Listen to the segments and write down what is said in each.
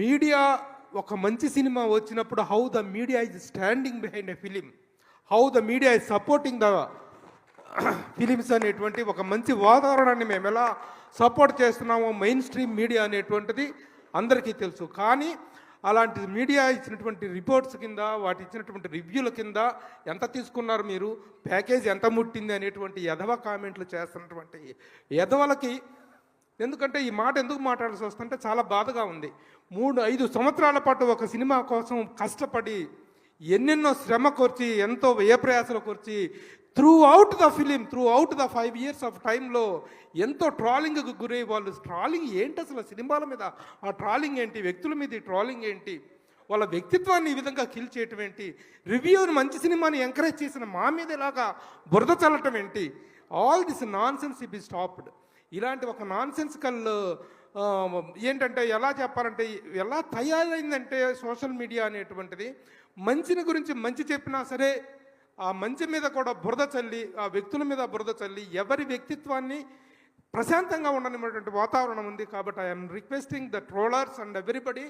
Media ఒక మంచి cinema వచ్చినప్పుడు how the media is standing behind a film how the media is supporting the films అనేటువంటి ఒక మంచి వాతావరణాన్ని మేము ఎలా సపోర్ట్ చేస్తున్నామో మెయిన్ స్ట్రీమ్ మీడియా అనేటువంటిది అందరికీ తెలుసు. కానీ అలాంటి మీడియా ఇచ్చినటువంటి రిపోర్ట్స్ కింద వాటి ఇచ్చినటువంటి రివ్యూల కింద ఎంత తీసుకున్నారు మీరు? ప్యాకేజ్ ఎంత ముట్టింది? అనేటువంటి ఎదవ కామెంట్లు చేస్తున్నటువంటి ఎదవలకి ఎందుకంటే ఈ మాట ఎందుకు మాట్లాడాల్సి వస్తుంటే చాలా బాధగా ఉంది. మూడు ఐదు సంవత్సరాల పాటు ఒక సినిమా కోసం కష్టపడి ఎన్నెన్నో శ్రమ కొర్చి ఎంతో వ్యయప్రయాసలు కొర్చి throughout the film throughout the five years of టైంలో ఎంతో ట్రాలింగ్కి గురై వాళ్ళు ట్రాలింగ్ ఏంటి అసలు సినిమాల మీద? ఆ ట్రాలింగ్ ఏంటి? వ్యక్తుల మీద ట్రాలింగ్ ఏంటి? వాళ్ళ వ్యక్తిత్వాన్ని ఈ విధంగా కిల్ చేయటం ఏంటి? రివ్యూని మంచి సినిమాని ఎంకరేజ్ చేసిన మా మీద ఇలాగా బురద చల్లటం ఏంటి? All this nonsense be stopped ఇలాంటి ఒక నాన్సెన్సికల్ ఏంటంటే ఎలా చెప్పాలంటే ఎలా తయారైందంటే సోషల్ మీడియా అనేటువంటిది మంచిని గురించి మంచి చెప్పినా సరే ఆ మంచి మీద కూడా బురద చల్లి ఆ వ్యక్తుల మీద బురద చల్లి ఎవరి వ్యక్తిత్వాన్ని ప్రశాంతంగా ఉండనిటువంటి వాతావరణం ఉంది కాబట్టి I'm requesting the trollers and everybody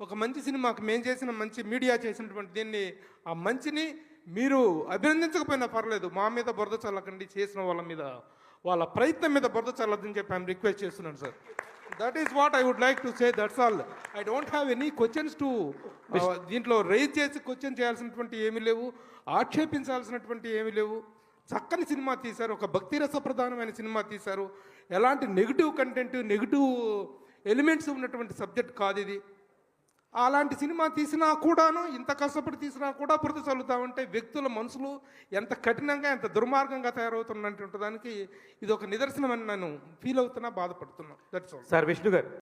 ఒక మంచి సినిమాకి మేము చేసిన మంచి మీడియా చేసినటువంటి దీన్ని ఆ మంచిని మీరు అభినందించకపోయినా పర్లేదు మా మీద బురద చల్లకండి చేసిన వాళ్ళ మీద. వాళ్ళ ప్రయత్నం మీద బురద చల్లదని చెప్పి ఐఎమ్ రిక్వెస్ట్ చేస్తున్నాను sir that is what I would like to say that's all I don't have any questions to దీంట్లో రైజ్ చేసి క్వశ్చన్ చేయాల్సినటువంటి ఏమీ లేవు ఆక్షేపించాల్సినటువంటి ఏమీ లేవు. చక్కని సినిమా తీశారు ఒక భక్తి రస ప్రధానమైన సినిమా తీశారు. ఎలాంటి నెగిటివ్ కంటెంట్ నెగిటివ్ ఎలిమెంట్స్ ఉన్నటువంటి సబ్జెక్ట్ కాదు ఇది. అలాంటి సినిమా తీసినా కూడాను ఇంత కష్టపడి తీసినా కూడా బురద చల్లుతా ఉంటే వ్యక్తుల మనసులు ఎంత కఠినంగా ఎంత దుర్మార్గంగా తయారవుతున్నటువంటి దానికి ఇది ఒక నిదర్శనం అని నేను ఫీల్ అవుతున్నా బాధపడుతున్నా. దట్స్ సార్ విష్ణు గారు.